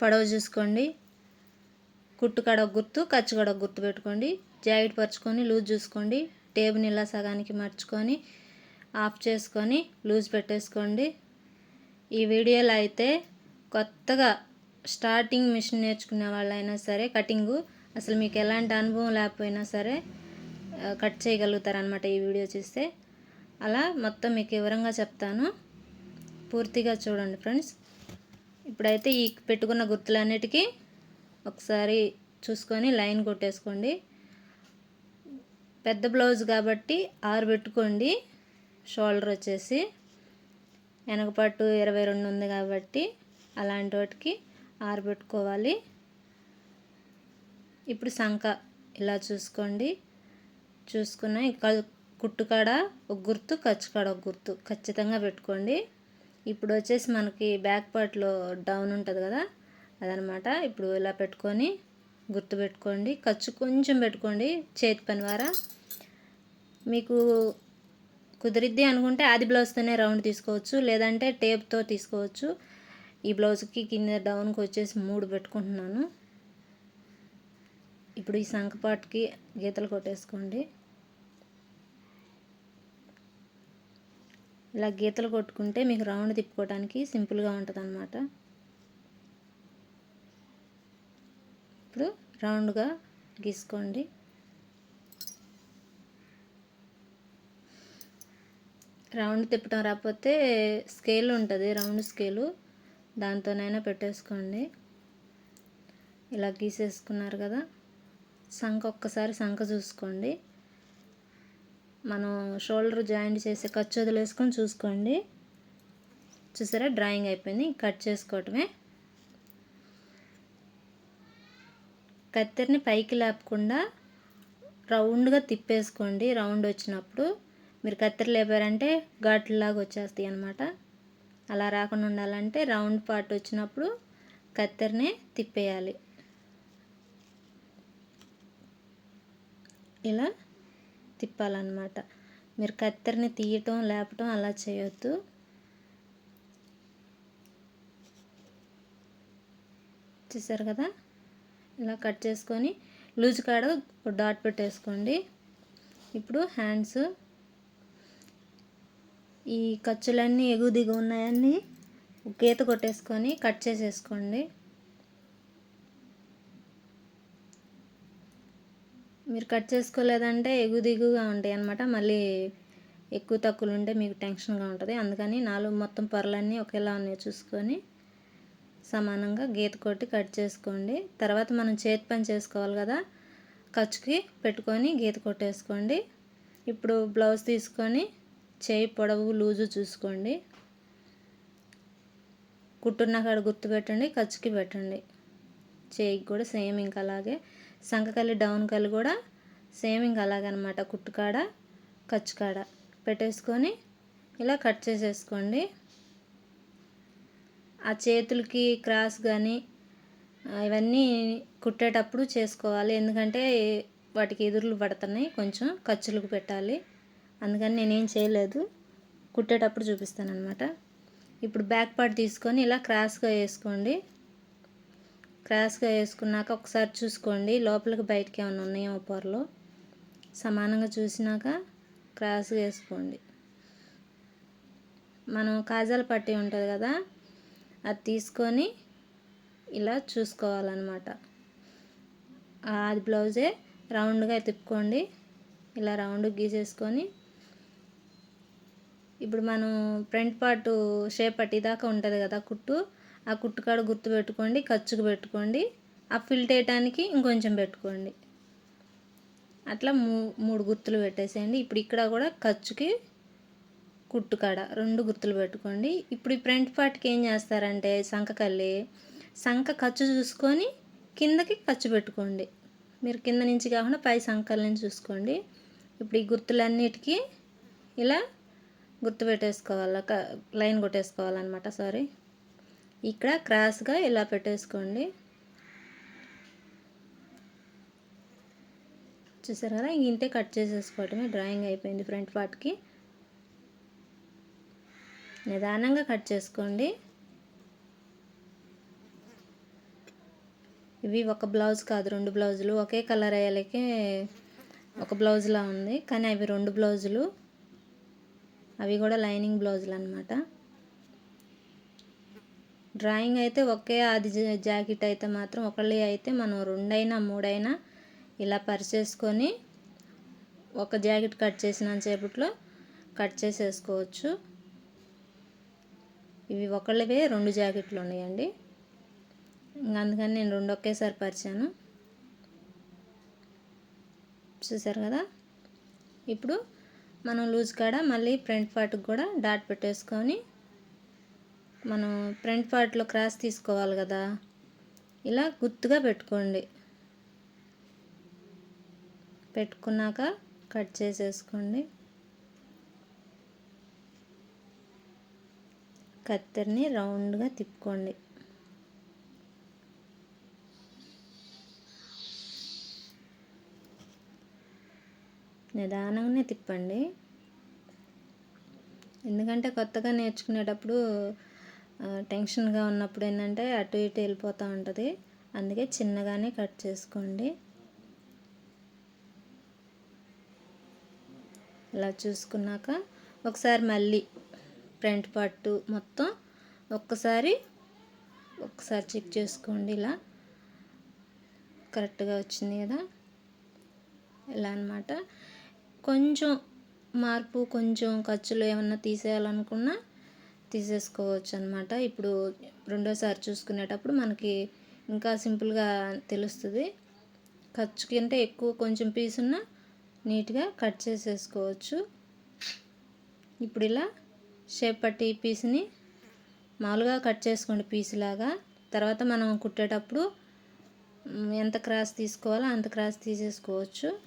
పడవ చూసుకోండి. కుట్టు కాడ గుర్తు ఖర్చు కాడ గుర్తు పెట్టుకోండి. జాకెట్ పరుచుకొని లూజ్ చూసుకోండి. టేబుల్ ఇలా సగానికి మర్చుకొని ఆఫ్ చేసుకొని లూజ్ పెట్టేసుకోండి. ఈ వీడియోలో అయితే కొత్తగా స్టార్టింగ్ మిషన్ నేర్చుకునే వాళ్ళైనా సరే కటింగు అసలు మీకు ఎలాంటి అనుభవం లేకపోయినా సరే కట్ చేయగలుగుతారనమాట ఈ వీడియో చూస్తే. అలా మొత్తం మీకు వివరంగా చెప్తాను. పూర్తిగా చూడండి ఫ్రెండ్స్. ఇప్పుడైతే ఈ పెట్టుకున్న గుర్తులన్నిటికీ ఒకసారి చూసుకొని లైన్ కొట్టేసుకోండి. పెద్ద బ్లౌజ్ కాబట్టి ఆరు పెట్టుకోండి. షోల్డర్ వచ్చేసి వెనకపట్టు ఇరవై రెండు ఉంది కాబట్టి అలాంటి వాటికి ఆరు పెట్టుకోవాలి. ఇప్పుడు సంఖ ఇలా చూసుకోండి. చూసుకున్న ఇంకా కుట్టుకాడ ఒక గుర్తు ఖర్చు ఒక గుర్తు ఖచ్చితంగా పెట్టుకోండి. ఇప్పుడు వచ్చేసి మనకి బ్యాక్ పార్ట్లో డౌన్ ఉంటుంది కదా అదనమాట. ఇప్పుడు ఇలా పెట్టుకొని గుర్తు పెట్టుకోండి ఖర్చు కొంచెం పెట్టుకోండి చేతి పని వారా. మీకు కుదిరిద్ది అనుకుంటే ఆది బ్లౌజ్తోనే రౌండ్ తీసుకోవచ్చు లేదంటే టేప్తో తీసుకోవచ్చు. ఈ బ్లౌజ్కి కింద డౌన్కి వచ్చేసి మూడు పెట్టుకుంటున్నాను. ఇప్పుడు ఈ సంకపాటుకి గీతలు కొట్టేసుకోండి. ఇలా గీతలు కొట్టుకుంటే మీకు రౌండ్ తిప్పుకోవడానికి సింపుల్గా ఉంటుంది అనమాట ఇప్పుడు రౌండ్గా గీసుకోండి. రౌండ్ తిప్పటం రాకపోతే స్కేల్ ఉంటుంది రౌండ్ స్కేలు. దాంతోనైనా పెట్టేసుకోండి. ఇలా గీసేసుకున్నారు కదా. సంఖ ఒక్కసారి సంఖ చూసుకోండి. మనం షోల్డర్ జాయింట్ చేసే ఖర్చు వదిలేసుకొని చూసుకోండి. చూసారా? డ్రాయింగ్ అయిపోయింది. కట్ చేసుకోవటమే. కత్తెరని పైకి లేపకుండా రౌండ్గా తిప్పేసుకోండి. రౌండ్ వచ్చినప్పుడు మీరు కత్తెర లేపారంటే ఘాట్లలాగా వచ్చేస్తాయి అనమాట అలా రాకుండా ఉండాలంటే రౌండ్ పార్ట్ వచ్చినప్పుడు కత్తెరనే తిప్పేయాలి. ఇలా తిప్పాలన్నమాట. మీరు కత్తెరని తీయటం లేపటం అలా చేయొద్దు. చూసారు కదా? ఇలా కట్ చేసుకొని లూజ్ కాడ ఒక డాట్ పెట్టేసుకోండి. ఇప్పుడు హ్యాండ్స్ ఈ ఖర్చులన్నీ ఎగు దిగు ఉన్నాయన్నీ గీత కొట్టేసుకొని కట్ చేసేసుకోండి. మీరు కట్ చేసుకోలేదంటే ఎగు దిగుగా ఉంటాయి అన్నమాట. మళ్ళీ ఎక్కువ తక్కువలు ఉంటే మీకు టెన్షన్గా ఉంటుంది. అందుకని నాలుగు మొత్తం పొరలన్నీ ఒకేలా ఉన్నాయి చూసుకొని సమానంగా గీత కొట్టి కట్ చేసుకోండి. తర్వాత మనం చేతి పని చేసుకోవాలి కదా ఖర్చుకి పెట్టుకొని గీత కొట్టేసుకోండి. ఇప్పుడు బ్లౌజ్ తీసుకొని చేయి పొడవు లూజు చూసుకోండి. కుట్టున్న కాడ గుర్తు పెట్టండి ఖర్చుకి పెట్టండి. చేయికి కూడా సేమ్ ఇంకా అలాగే. సంకకల్లి డౌన్ కల్లి కూడా సేమ్ ఇంకా అలాగనమాట. కుట్టుకాడ ఖర్చుకాడ పెట్టేసుకొని ఇలా కట్ చేసేసుకోండి. ఆ చేతులకి క్రాస్ కానీ ఇవన్నీ కుట్టేటప్పుడు చేసుకోవాలి. ఎందుకంటే వాటికి ఎదురులు పడుతున్నాయి. కొంచెం ఖర్చులకు పెట్టాలి. అందుకని నేనేం చేయలేదు. కుట్టేటప్పుడు చూపిస్తాను అనమాట ఇప్పుడు బ్యాక్ పార్ట్ తీసుకొని ఇలా క్రాస్గా వేసుకోండి. క్రాస్గా వేసుకున్నాక ఒకసారి చూసుకోండి. లోపలికి బయటకి ఏమైనా ఉన్నాయో పొరలో సమానంగా చూసినాక క్రాస్గా వేసుకోండి. మనం కాజాల పట్టి ఉంటుంది కదా అది తీసుకొని ఇలా చూసుకోవాలన్నమాట. అది బ్లౌజే రౌండ్గా తిప్పుకోండి. ఇలా రౌండ్ గీసేసుకొని ఇప్పుడు మనం ఫ్రంట్ పార్ట్ షేప్ పట్టి దాకా ఉంటుంది కదా కుట్టు ఆ కుట్టుకాడ గుర్తు పెట్టుకోండి ఖర్చుకు పెట్టుకోండి ఆ ఫిల్ట్ వేయటానికి ఇంకొంచెం పెట్టుకోండి. అట్లా మూ మూడు గుర్తులు పెట్టేసేయండి. ఇప్పుడు ఇక్కడ కూడా ఖర్చుకి కుట్టు కాడ రెండు గుర్తులు పెట్టుకోండి. ఇప్పుడు ఈ ఫ్రంట్ పార్ట్కి ఏం చేస్తారంటే సంకకల్లి సంక ఖర్చు చూసుకొని కిందకి ఖర్చు పెట్టుకోండి. మీరు కింద నుంచి కాకుండా పై సంకల నుంచి చూసుకోండి. ఇప్పుడు ఈ గుర్తులన్నిటికీ ఇలా గుర్తు పెట్టేసుకోవాలి లైన్ కొట్టేసుకోవాలన్నమాట సారీ. ఇక్కడ క్రాస్గా ఇలా పెట్టేసుకోండి. చూసారు కదా? ఇంతే కట్ చేసేసుకోవటమే. డ్రాయింగ్ అయిపోయింది ఫ్రంట్ పార్ట్కి. నిదానంగా కట్ చేసుకోండి. ఇవి ఒక బ్లౌజ్ కాదు రెండు బ్లౌజులు. ఒకే కలర్ అయ్యేలకే ఒక బ్లౌజ్లా ఉంది. కానీ అవి రెండు బ్లౌజులు. అవి కూడా లైనింగ్ బ్లౌజులు అనమాట డ్రాయింగ్ అయితే ఒకే అది జాకెట్ అయితే మాత్రం ఒకళ్ళే అయితే మనం రెండైనా మూడైనా ఇలా పరిచేసుకొని ఒక జాకెట్ కట్ చేసిన సేపట్లో కట్ చేసేసుకోవచ్చు. ఇవి ఒకళ్ళవే రెండు జాకెట్లు ఉన్నాయండి. ఇంకా అందుకని నేను రెండు ఒకేసారి పరిచాను. చూసారు కదా? ఇప్పుడు మనం లూజ్ కాడ మళ్ళీ ఫ్రంట్ పార్ట్కి కూడా డాట్ పెట్టేసుకొని మనం ఫ్రంట్ పార్ట్లో క్రాస్ తీసుకోవాలి కదా ఇలా గుర్తుగా పెట్టుకోండి. పెట్టుకున్నాక కట్ చేసేసుకోండి. కత్తెరని రౌండ్గా తిప్పుకోండి. నిదానంగానే తిప్పండి. ఎందుకంటే కొత్తగా నేర్చుకునేటప్పుడు టెన్షన్గా ఉన్నప్పుడు ఏంటంటే అటు ఇటు వెళ్ళిపోతూ ఉంటుంది. అందుకే చిన్నగానే కట్ చేసుకోండి. ఇలా చూసుకున్నాక ఒకసారి మళ్ళీ ఫ్రంట్ పార్ట్ మొత్తం ఒక్కసారి ఒక్కసారి చెక్ చేసుకోండి ఇలా. కరెక్ట్గా వచ్చింది కదా? ఇలా అనమాట కొంచెం మార్పు కొంచెం ఖర్చులు ఏమన్నా తీసేయాలనుకున్నా తీసేసుకోవచ్చు అనమాట ఇప్పుడు రెండోసారి చూసుకునేటప్పుడు మనకి ఇంకా సింపుల్గా తెలుస్తుంది. ఖర్చు కంటే ఎక్కువ కొంచెం పీస్ ఉన్న నీట్గా కట్ చేసేసుకోవచ్చు. ఇప్పుడు ఇలా షేప్ పట్టి పీస్ని మామూలుగా కట్ చేసుకోండి పీస్ లాగా. తర్వాత మనం కుట్టేటప్పుడు ఎంత క్రాస్ తీసుకోవాలో అంత క్రాస్ తీసేసుకోవచ్చు.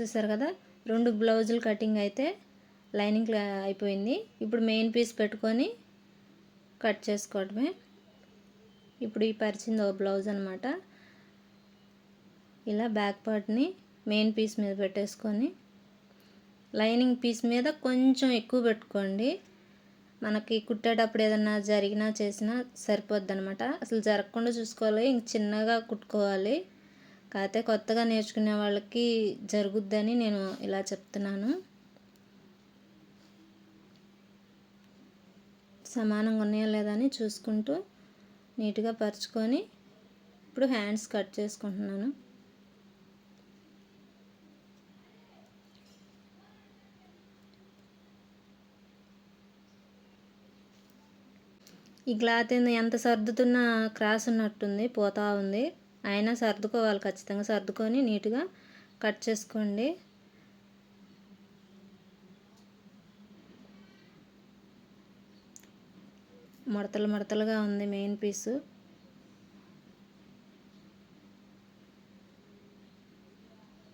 చూసారు కదా? రెండు బ్లౌజులు కటింగ్ అయితే లైనింగ్ అయిపోయింది. ఇప్పుడు మెయిన్ పీస్ పెట్టుకొని కట్ చేసుకోవడమే. ఇప్పుడు ఈ పరిచింది ఓ బ్లౌజ్ అనమాట ఇలా బ్యాక్ పార్ట్ని మెయిన్ పీస్ మీద పెట్టేసుకొని లైనింగ్ పీస్ మీద కొంచెం ఎక్కువ పెట్టుకోండి. మనకి కుట్టేటప్పుడు ఏదన్నా జరిగినా చేసినా సరిపోద్ది అనమాట అసలు జరగకుండా చూసుకోవాలి ఇంక చిన్నగా కుట్టుకోవాలి. కాకపోతే కొత్తగా నేర్చుకునే వాళ్ళకి జరుగుద్దని నేను ఇలా చెప్తున్నాను. సమానంగా ఉన్నాయా లేదా అని చూసుకుంటూ నీట్గా పరుచుకొని ఇప్పుడు హ్యాండ్స్ కట్ చేసుకుంటున్నాను. ఈ క్లాత్ ఎంత సర్దుతున్నా క్రాస్ ఉన్నట్టుంది పోతా ఉంది. అయినా సర్దుకోవాలి ఖచ్చితంగా సర్దుకొని నీట్గా కట్ చేసుకోండి. మడతలు మడతలుగా ఉంది మెయిన్ పీసు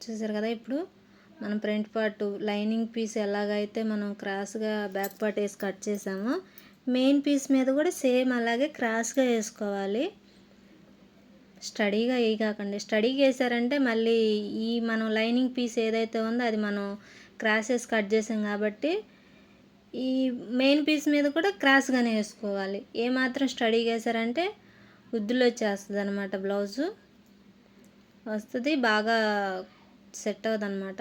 చూసారు కదా ఇప్పుడు మనం ఫ్రంట్ పార్ట్ లైనింగ్ పీస్ ఎలాగైతే మనం క్రాస్గా బ్యాక్ పార్ట్ వేసి కట్ చేసామో మెయిన్ పీస్ మీద కూడా సేమ్ అలాగే క్రాస్గా వేసుకోవాలి. స్టడీగా ఏ కాకండి. స్టడీగా వేసారంటే మళ్ళీ ఈ మనం లైనింగ్ పీస్ ఏదైతే ఉందో అది మనం క్రాసెస్ కట్ చేసాం కాబట్టి ఈ మెయిన్ పీస్ మీద కూడా క్రాస్గానే వేసుకోవాలి. ఏమాత్రం స్టడీగా వేసారంటే ఉద్దులు వచ్చేస్తుంది అనమాట బ్లౌజు వస్తుంది బాగా సెట్ అవుతుంది అనమాట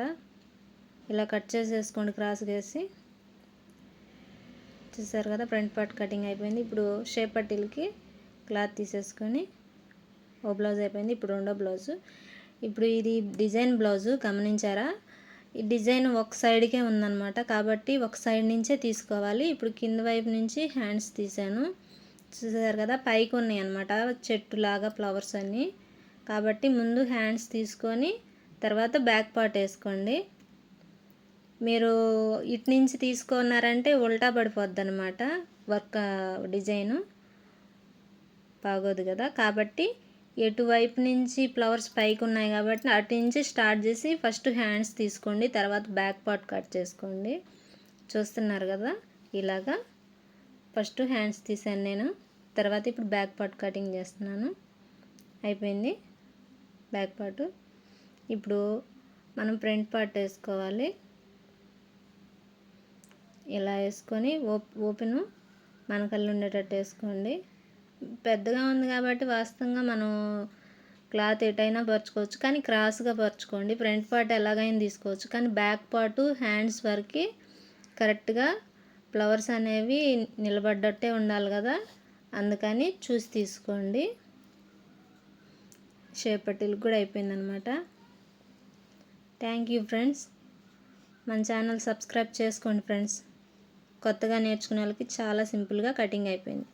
ఇలా కట్ చేసేసుకోండి క్రాస్ వేసి. చూసారు కదా ఫ్రంట్ పార్ట్ కటింగ్ అయిపోయింది. ఇప్పుడు షేప్ పట్టీలకి క్లాత్ తీసేసుకొని ఓ బ్లౌజ్ అయిపోయింది. ఇప్పుడు రెండో బ్లౌజు ఇప్పుడు ఇది డిజైన్ బ్లౌజు గమనించారా? ఈ డిజైన్ ఒక సైడ్కే ఉందన్నమాట. కాబట్టి ఒక సైడ్ నుంచే తీసుకోవాలి. ఇప్పుడు కింద వైపు నుంచి హ్యాండ్స్ తీసాను. చూసారు కదా పైకి ఉన్నాయి అనమాట చెట్టులాగా ఫ్లవర్స్ అన్నీ. కాబట్టి ముందు హ్యాండ్స్ తీసుకొని తర్వాత బ్యాక్ పార్ట్ వేసుకోండి. మీరు ఇటు నుంచి తీసుకున్నారంటే ఉల్టా పడిపోద్ది అనమాట వర్క్ డిజైను. బాగోదు కదా. కాబట్టి ఎటువైపు నుంచి ఫ్లవర్స్ పైకి ఉన్నాయి కాబట్టి అటు నుంచి స్టార్ట్ చేసి ఫస్ట్ హ్యాండ్స్ తీసుకోండి తర్వాత బ్యాక్ పార్ట్ కట్ చేసుకోండి. చూస్తున్నారు కదా ఇలాగా ఫస్ట్ హ్యాండ్స్ తీసాను నేను తర్వాత ఇప్పుడు బ్యాక్ పార్ట్ కటింగ్ చేస్తున్నాను. అయిపోయింది బ్యాక్ పార్ట్. ఇప్పుడు మనం ఫ్రంట్ పార్ట్ వేసుకోవాలి. ఇలా వేసుకొని ఓప్ ఓపెను మనకల్లు ఉండేటట్టు వేసుకోండి. పెద్దగా ఉంది కాబట్టి వాస్తవంగా మనం క్లాత్ ఎటైనా పరుచుకోవచ్చు. కానీ క్రాస్గా పరుచుకోండి. ఫ్రంట్ పార్ట్ ఎలాగైనా తీసుకోవచ్చు. కానీ బ్యాక్ పార్ట్ హ్యాండ్స్ వరకు కరెక్ట్గా ఫ్లవర్స్ అనేవి నిలబడ్డట్టే ఉండాలి కదా. అందుకని చూసి తీసుకోండి. షేప్ కూడా అయిపోయిందనమాట. Thank you friends. మన ఛానల్ సబ్స్క్రైబ్ చేసుకోండి ఫ్రెండ్స్. కొత్తగా నేర్చుకునే వాళ్ళకి చాలా సింపుల్గా కటింగ్ అయిపోయింది.